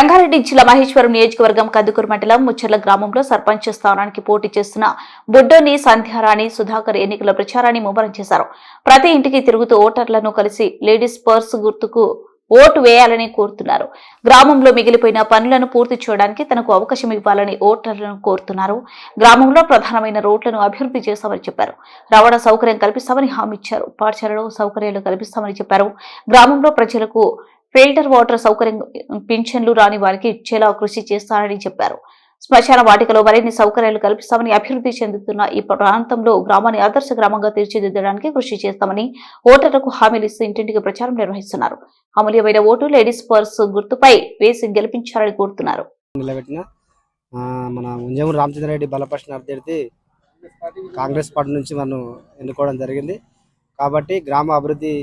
రంగారెడ్డి జిల్లా మహేశ్వరం నియోజకవర్గం కందుకూరు మండలం ముచ్చర్ల గ్రామంలో సర్పంచ్ స్థానానికి పోటీ చేస్తున్న బుడ్డోని సంధ్యారాణి సుధాకర్ ఎన్నికల ప్రచారాన్ని ముమ్మరం చేశారు. ప్రతి ఇంటికి తిరుగుతూ ఓటర్లను కలిసి లేడీస్ పర్స్ గుర్తుకు ఓటు వేయాలని కోరుతున్నారు. గ్రామంలో మిగిలిపోయిన పనులను పూర్తి చేయడానికి తనకు అవకాశం ఇవ్వాలని ఓటర్లను కోరుతున్నారు. గ్రామంలో ప్రధానమైన రోడ్లను అభివృద్ధి చేస్తామని చెప్పారు. రవాణా సౌకర్యం కల్పిస్తామని హామీ ఇచ్చారు. పాఠశాలలో సౌకర్యాలు కల్పిస్తామని చెప్పారు. గ్రామంలో ప్రజలకు ఫిల్టర్ వాటర్ సౌకర్యం పింఛన్లు రాని వారికి ఇచ్చేలా కృషి చేస్తానని చెప్పారు. శ్మశాన వాటికలో మరిన్ని సౌకర్యాలు కల్పిస్తామని అభివృద్ధి చెందుతున్న ఈ ప్రాంతంలో గ్రామాన్ని ఆదర్శ గ్రామంగా తీర్చిదిద్దడానికి కృషి చేస్తామని ఓటర్లకు హామీలు ఇస్తూ ఇంటింటికి ప్రచారం నిర్వహిస్తున్నారు. అమూల్యమైన ఓటు లేడీస్ పర్స్ గుర్తుపై వేసి గెలిపించాలని కోరుతున్నారు. నిలబెట్టిన మన ఉంజమూరు రామచంద్రారెడ్డి బలపరిచిన అభ్యర్థి కాంగ్రెస్ పార్టీ నుంచి మనం ఎన్నుకోవడం జరిగింది. కాబట్టి గ్రామ అభివృద్ధి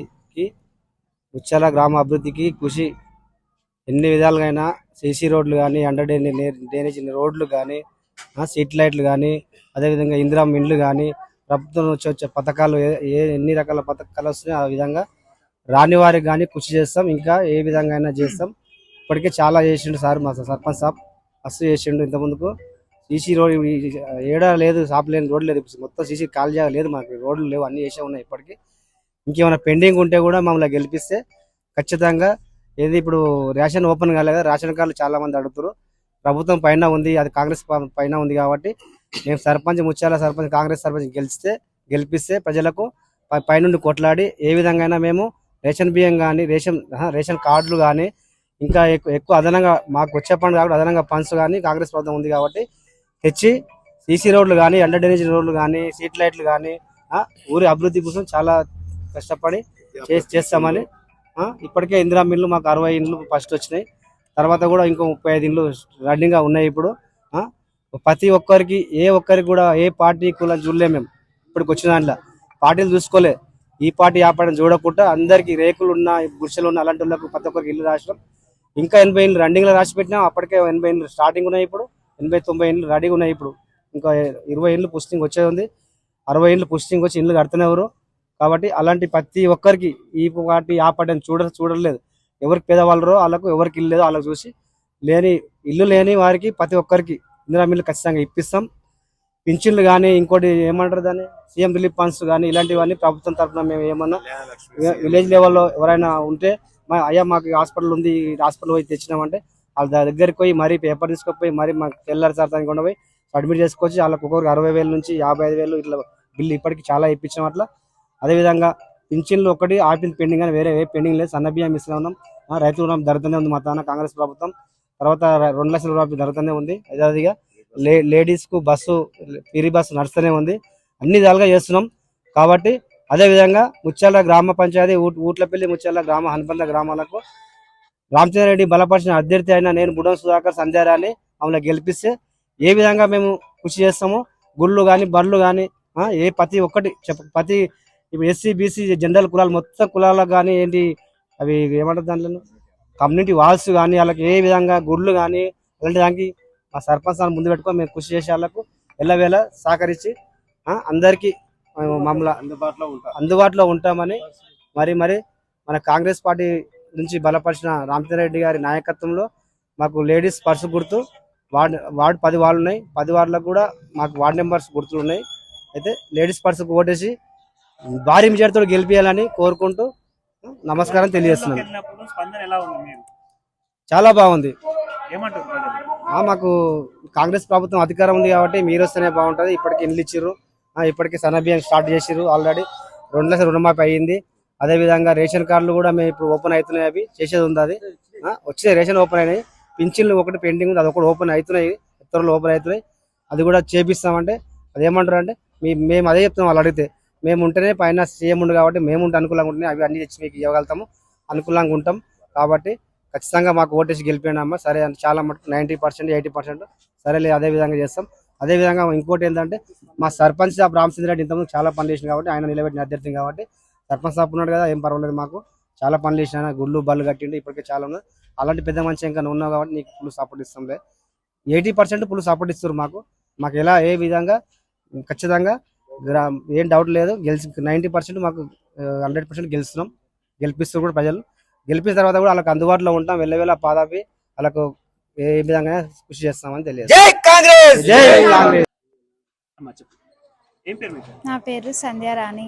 ముచ్చాల గ్రామ అభివృద్ధికి కృషి ఎన్ని విధాలుగా అయినా సీసీ రోడ్లు కానీ అండర్ డ్రైనేజ్ రోడ్లు కానీ స్ట్రీట్ లైట్లు కానీ అదేవిధంగా ఇందిరా ఇండ్లు కానీ ప్రభుత్వం నుంచి వచ్చే పథకాలు ఏ ఏ- ఎన్ని రకాల పథకాలు వస్తున్నాయో ఆ విధంగా రాని వారికి కానీ కృషి చేస్తాం. ఇంకా ఏ విధంగా అయినా చేస్తాం. ఇప్పటికే చాలా చేసిండు సార్ మా సర్పంచ్ సాబ్. మస్తు చేసిండు ఇంత ముందుకు. సీసీ రోడ్ ఏడా లేదు షాప్ లేని రోడ్ లేదు. మొత్తం సీసీ కాల్ లేదు మాకు. రోడ్లు లేవు అన్ని చేసే ఉన్నాయి ఇప్పటికీ. ఇంకేమైనా పెండింగ్ ఉంటే కూడా మమ్మల్ని గెలిపిస్తే ఖచ్చితంగా ఏది ఇప్పుడు రేషన్ ఓపెన్ కాలేదు? రేషన్ కార్డులు చాలా మంది అడుగుతారు ప్రభుత్వం పైన ఉంది అది కాంగ్రెస్ పైన ఉంది కాబట్టి మేము సర్పంచ్ ముత్యాల సర్పంచ్ కాంగ్రెస్ సర్పంచ్ గెలిస్తే గెలిపిస్తే ప్రజలకు పై- పైనుండి కొట్లాడి ఏ విధంగా అయినా మేము రేషన్ బియ్యం కానీ రేషన్ రేషన్ కార్డులు కానీ ఇంకా ఎక్కువ ఎక్కువ అదనంగా మాకు వచ్చే పండుగ కాబట్టి అదనంగా ఫండ్స్ కానీ కాంగ్రెస్ ప్రభుత్వం ఉంది కాబట్టి తెచ్చి సీసీ రోడ్లు కానీ అండర్ డ్రైనేజ్ రోడ్లు కానీ స్ట్రీట్ లైట్లు కానీ ఊరి అభివృద్ధి కోసం చాలా కష్టపడి చే- చేస్తామని. ఇప్పటికే ఇందిరా మిల్లు మాకు అరవై ఇండ్లు ఫస్ట్ వచ్చినాయి. తర్వాత కూడా ఇంకో ముప్పై ఐదు ఇండ్లు రన్నింగ్గా ఉన్నాయి ఇప్పుడు. ఆ, ప్రతి ఒక్కరికి ఏ ఒక్కరికి కూడా ఏ పార్టీ కులం చూడలేము మేము. ఇప్పటికి వచ్చిన దాంట్లో. పార్టీలు చూసుకోలే. ఈ పార్టీ ఆ పార్టీని చూడకుండా అందరికి రేకులు ఉన్న గుడిసెలు ఉన్న అలాంటి వాళ్ళకు ప్రతి ఒక్కరికి ఇల్లు రాసినాం. ఇంకా ఎనభై ఇండ్లు రన్నింగ్లో రాసి పెట్టినాం. అప్పటికే ఎనభై ఇండ్లు స్టార్టింగ్ ఉన్నాయి ఇప్పుడు. ఎనభై తొంభై ఇండ్లు రెడీగా ఉన్నాయి ఇప్పుడు. ఇంకా ఇరవై ఇండ్లు పుస్టింగ్ వచ్చేది ఉంది. అరవై ఇండ్లు పుస్టింగ్ వచ్చి ఇండ్లు కడుతున్నారు కాబట్టి అలాంటి ప్రతి ఒక్కరికి ఈ పార్టీ ఆ పార్టీ అని చూడ చూడలేదు. ఎవరికి పేదవాళ్ళరో వాళ్ళకు ఎవరికి ఇల్లు లేదో వాళ్ళకి చూసి లేని ఇల్లు లేని వారికి ప్రతి ఒక్కరికి ఇందిరా మిల్లు ఖచ్చితంగా ఇప్పిస్తాం. పింఛన్లు కానీ ఇంకోటి ఏమంటారు దాన్ని? సీఎం రిలీఫ్ ఫండ్స్ కానీ ఇలాంటివన్నీ ప్రభుత్వం తరఫున మేము ఏమన్నా విలేజ్ లెవెల్లో. ఎవరైనా ఉంటే మా అయ్యా మాకు హాస్పిటల్ ఉంది ఈ హాస్పిటల్ పోయి తెచ్చినామంటే వాళ్ళ దగ్గరికి పోయి మరీ పేపర్ తీసుకుపోయి మరీ మాకు తెల్లారి శాతానికి కూడా పోయి అడ్మిట్ చేసుకొచ్చి వాళ్ళకి ఒక్కొక్కరికి అరవై వేల నుంచి యాభై ఐదు వేలు ఇట్లా బిల్లు ఇప్పటికి చాలా ఇప్పించాం అట్లా. అదేవిధంగా పింఛన్లు ఒకటి ఆపిల్ పెండింగ్ అని వేరే ఏ పెండింగ్ లేదు. సన్న బియ్యం ఇస్తూనే ఉన్నాం. రైతు రుణం ధరతనే ఉంది మా తాన కాంగ్రెస్ ప్రభుత్వం. తర్వాత రెండు లక్షల రూపాయలు ధరతనే ఉంది. అదేవిధంగా లే లేడీస్కు బస్సు ఫ్రీ బస్సు నడుస్తూనే ఉంది. అన్ని విధాలుగా చేస్తున్నాం. కాబట్టి అదేవిధంగా ముత్యాల గ్రామ పంచాయతీ ఊట్- ఊట్లపల్లి ముత్యాల గ్రామ హన్పల్ల గ్రామాలకు రామచంద్రారెడ్డి బలపరిచిన అభ్యర్థి అయిన నేను బుడం సుధాకర్ సంధ్యారాన్ని ఆమె గెలిపిస్తే ఏ విధంగా మేము కృషి చేస్తామో గుళ్ళు కానీ బళ్ళు కానీ ఏ ప్రతి ఒక్కటి ప్రతి ఇప్పుడు ఎస్సీ బీసీ జనరల్ కులాలు మొత్తం కులాలకు కానీ ఏంటి అవి ఏమంటారు దాంట్లో? కమ్యూనిటీ వాల్స్ కానీ వాళ్ళకి ఏ విధంగా గుళ్ళు కానీ అలాంటి దానికి మా సర్పంచ్ సార్ ముందు పెట్టుకొని మేము కృషి చేసే వాళ్ళకు ఎల్లవేళ సహకరించి అందరికీ మేము మమ్మల్ని అందుబాటులో ఉంటా. అందుబాటులో ఉంటామని మరి మరి మన కాంగ్రెస్ పార్టీ నుంచి బలపరిచిన రామచంద్రారెడ్డి గారి నాయకత్వంలో మాకు లేడీస్ పర్సు గుర్తు వార్డ్ వార్డు పది వార్డులు ఉన్నాయి. పది వార్డులకు కూడా మాకు వార్డు నెంబర్స్ గుర్తులు ఉన్నాయి. అయితే లేడీస్ పర్సుకు ఓటేసి భారీ మెజార్టీతో గెలిపించాలని కోరుకుంటూ నమస్కారం తెలియజేస్తున్నాను. చాలా బాగుంది. మాకు కాంగ్రెస్ ప్రభుత్వం అధికారం ఉంది కాబట్టి మీరు వస్తేనే బాగుంటుంది. ఇప్పటికి ఇల్లు ఇచ్చిర్రు. ఆ, ఇప్పటికి సన్నబియ్యం స్టార్ట్ చేసిర్రు ఆల్రెడీ. రెండు లక్షల రుణమాఫీ అయ్యింది. అదే విధంగా రేషన్ కార్డులు కూడా మేము ఇప్పుడు ఓపెన్ అవుతున్నాయి అవి. చేసేది ఉంది అది. వచ్చే రేషన్ ఓపెన్ అయినాయి. పింఛన్లు ఒకటి పెండింగ్ ఉంది. అది ఒకటి ఓపెన్ అవుతున్నాయి. ఇతరులు ఓపెన్ అవుతున్నాయి. అది కూడా చేపిస్తామంటే అది ఏమంటారు అంటే మేము అదే చెప్తున్నాం వాళ్ళు అడిగితే. మేము ఉంటేనే పైన సీఎం ఉండు కాబట్టి మేము ఉంటే అనుకూలంగా ఉంటుంది అవి అన్ని తెచ్చి మీకు ఇవ్వగలుగుతాము. అనుకూలంగా ఉంటాం. కాబట్టి ఖచ్చితంగా మాకు ఓటేసి గెలిపోయినా సరే అంటే చాలా మటుకు నైంటీ పర్సెంట్ ఎయిటీ పర్సెంట్ సరేలే అదే విధంగా చేస్తాం. అదే విధంగా ఇంకోటి ఏంటంటే మా సర్పంచ్ సాబ్ రామచంద్ర రెడ్డి ఇంతకుముందు చాలా పనులు చేసింది కాబట్టి ఆయన నిలబెట్టిన అభ్యర్థి కాబట్టి సర్పంచ్ సాబ్ ఉన్నాడు కదా ఏం పర్వాలేదు మాకు. చాలా పనులు చేసిన గుళ్ళు బళ్ళు కట్టిండు ఇప్పటికే చాలా ఉన్నది అలాంటి పెద్ద మంచి ఇంకా ఉన్నావు కాబట్టి నీకు ఫుల్ సపోర్ట్ ఇస్తాంలే. ఎయిటీ పర్సెంట్ ఫుల్ సపోర్ట్ ఇస్తారు మాకు. మాకు ఎలా ఏ విధంగా ఖచ్చితంగా ఏం డౌట్ లేదు. గెలిచి నైంటీ పర్సెంట్ మాకు హండ్రెడ్ పర్సెంట్ గెలుస్తున్నాం. గెలిపిస్తారు కూడా ప్రజలు. గెలిపిన తర్వాత కూడా వాళ్ళకి అందుబాటులో ఉంటాం. వెళ్ళవేళ పాదాపి వాళ్ళకు ఏ విధంగా కృషి చేస్తామని తెలియదు. జై కాంగ్రెస్! జై కాంగ్రెస్! అమ్మా చెప్పు ఏం పేరు మీకు? నా పేరు సంధ్యారాణి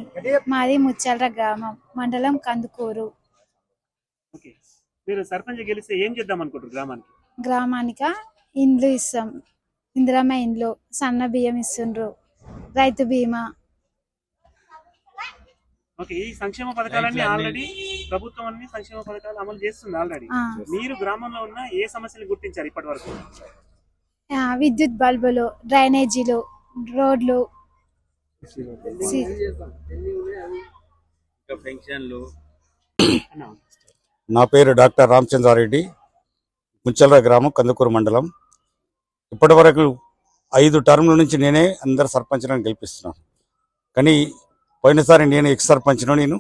మాది ముచ్చల్ర గ్రామం మండలం కందుకూరు. ఓకే. మీరు సర్పంచ్ గెలిస్తే ఏం చేద్దాం అనుకుంటారు గ్రామానికి? గ్రామానిక? ఇండ్లు ఇస్తాం. ఇందిరమ్మ ఇండ్లు సన్న బియ్యం ఇస్తుండ్రు. రైతు బీమా. ఓకే ఈ సంక్షేమ పథకాలన్నీ ఆల్రెడీ ప్రభుత్వం అన్ని సంక్షేమ పథకాలు అమలు చేస్తుంది ఆల్రెడీ. మీరు గ్రామంలో ఉన్న ఏ సమస్యలు గుర్తించారు ఇప్పటి వరకు ఆ, విద్యుత్ బల్బులు డ్రైనేజీలు రోడ్లు. నా పేరు డాక్టర్ రామచంద్రారెడ్డి ముచ్చల్ర గ్రామం కందుకూరు మండలం. ఇప్పటి వరకు ఐదు టర్మ్ల నుంచి నేనే అందరు సర్పంచ్లను గెలిపిస్తున్నాను. కానీ పోయినసారి నేను ఎక్స్ సర్పంచ్ను నేను?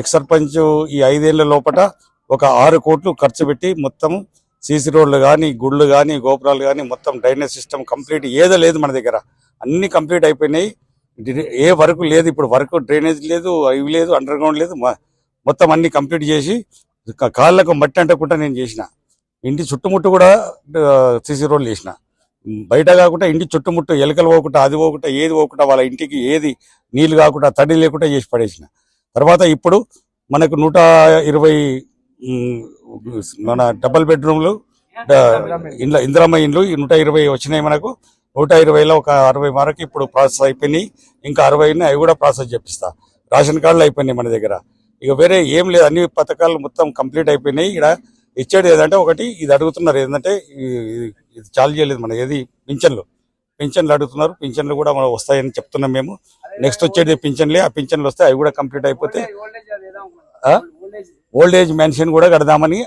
ఎక్స్ సర్పంచ్ ఈ ఐదేళ్ళ లోపల ఒక ఆరు కోట్లు ఖర్చు పెట్టి మొత్తం సీసీ రోడ్లు కానీ గుళ్ళు కానీ గోపురాలు కానీ మొత్తం డ్రైనేజ్ సిస్టమ్ కంప్లీట్ ఏదో లేదు మన దగ్గర. అన్ని కంప్లీట్ అయిపోయినాయి. ఏ వర్క్ లేదు ఇప్పుడు వర్క్ డ్రైనేజ్ లేదు ఇవి లేదు అండర్ గ్రౌండ్ లేదు మొత్తం అన్ని కంప్లీట్ చేసి కాళ్ళకు మట్టి అంటకుండా నేను చేసిన. ఇంటి చుట్టుముట్టు కూడా సీసీ రోడ్లు చేసిన. బయట కాకుండా ఇంటి చుట్టుముట్టు ఎలుకలు పోకుండా అది పోకుండా ఏది పోకుండా వాళ్ళ ఇంటికి ఏది నీళ్ళు కాకుండా తడి లేకుండా చేసి పడేసిన. తర్వాత ఇప్పుడు మనకు నూట ఇరవై మన డబల్ బెడ్రూమ్లు ఇండ్ల ఇందిరమ్మ ఇండ్లు నూట ఇరవై వచ్చినాయి మనకు. నూట ఇరవైలో ఒక అరవై వరకు ఇప్పుడు ప్రాసెస్ అయిపోయినాయి. ఇంకా అరవై అవి కూడా ప్రాసెస్ చేపిస్తా. రేషన్ కార్డులు అయిపోయినాయి మన దగ్గర. ఇక వేరే ఏం లేదు అన్ని పథకాలు మొత్తం కంప్లీట్ అయిపోయినాయి. ఇక్కడ ఇచ్చేది ఏదంటే ఒకటి ఇది అడుగుతున్నారు ఏంటంటే ఇది- చాలు చేయలేదు మన ఏది పింఛన్లు. పింఛన్లు అడుగుతున్నారు పింఛన్లు కూడా మనం వస్తాయని చెప్తున్నాం మేము. నెక్స్ట్ వచ్చేది పింఛన్లే ఆ పింఛన్లు వస్తే అవి కూడా కంప్లీట్ అయిపోతే? ఓల్డ్ ఏజ్ మెన్షన్ కూడా కడదామని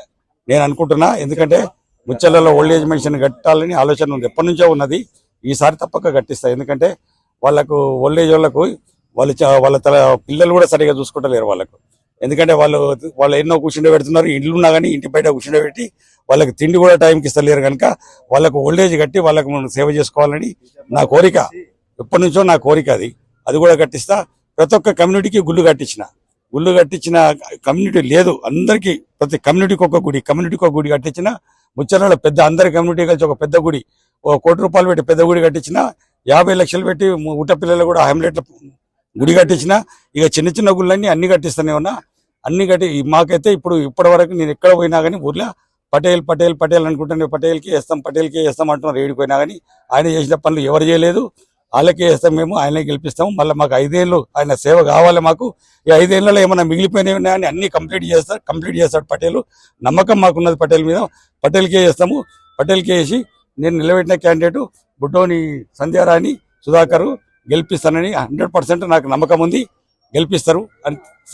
నేను అనుకుంటున్నా. ఎందుకంటే ముచ్చలలో ఓల్డ్ ఏజ్ మెన్షన్ కట్టాలని ఆలోచన ఉంది. ఎప్పటి నుంచో ఉన్నది. ఈసారి తప్పక కట్టిస్తా. ఎందుకంటే వాళ్ళకు ఓల్డ్ ఏజ్ వాళ్ళకు వాళ్ళు వాళ్ళ తల పిల్లలు కూడా సరిగా చూసుకుంటలేరు వాళ్ళకు. ఎందుకంటే వాళ్ళు వాళ్ళు ఎన్నో కూర్చుండే పెడుతున్నారు ఇల్లు ఉన్నా కానీ ఇంటి బయట కూర్చుండే పెట్టి వాళ్ళకి తిండి కూడా టైంకి ఇస్తలేరు కనుక వాళ్ళకు ఓల్డేజ్ కట్టి వాళ్ళకు మనం సేవ చేసుకోవాలని నా కోరిక. ఎప్పటి నుంచో నా కోరిక అది. అది కూడా కట్టిస్తా. ప్రతి ఒక్క కమ్యూనిటీకి గుళ్ళు కట్టించిన. గుళ్ళు కట్టించిన కమ్యూనిటీ లేదు. అందరికీ ప్రతి కమ్యూనిటీకి ఒక గుడి కమ్యూనిటీకి ఒక గుడి కట్టించిన. ముచ్చరాల పెద్ద అందరి కమ్యూనిటీ కలిసి ఒక పెద్ద గుడి ఒక కోటి రూపాయలు పెట్టి పెద్ద గుడి కట్టించిన. యాభై లక్షలు పెట్టి ఊట పిల్లలు కూడా హెమ్లెట్ల గుడి కట్టించిన ఇక చిన్న చిన్న గుళ్ళన్నీ అన్ని కట్టిస్తూనే ఉన్నా అన్ని కట్టి మాకైతే ఇప్పుడు ఇప్పటి వరకు నేను ఎక్కడ పోయినా కానీ ఊర్లో పటేల్ పటేల్ పటేల్ అనుకుంటున్నాను పటేల్కి వేస్తాం పటేల్కి వేస్తాం అంటున్నారు ఏడికి పోయినా కానీ ఆయన చేసిన పనులు ఎవరు చేయలేదు. వాళ్ళకే వేస్తాం మేము ఆయనే గెలిపిస్తాము మళ్ళీ మాకు ఐదేళ్ళు ఆయన సేవ కావాలి మాకు. ఈ ఐదేళ్ళలో ఏమైనా మిగిలిపోయినవి ఉన్నాయని అన్ని కంప్లీట్ చేస్తారు కంప్లీట్ చేస్తాడు పటేల్. నమ్మకం మాకున్నది పటేల్ మీద. పటేల్కే వేస్తాము. పటేల్కే వేసి నేను నిలబెట్టిన క్యాండిడేట్ బుడ్డోని సంధ్యారాణి సుధాకర్ గెలిపిస్తానని హండ్రెడ్ పర్సెంట్ నాకు నమ్మకం ఉంది. గెలిపిస్తారు అని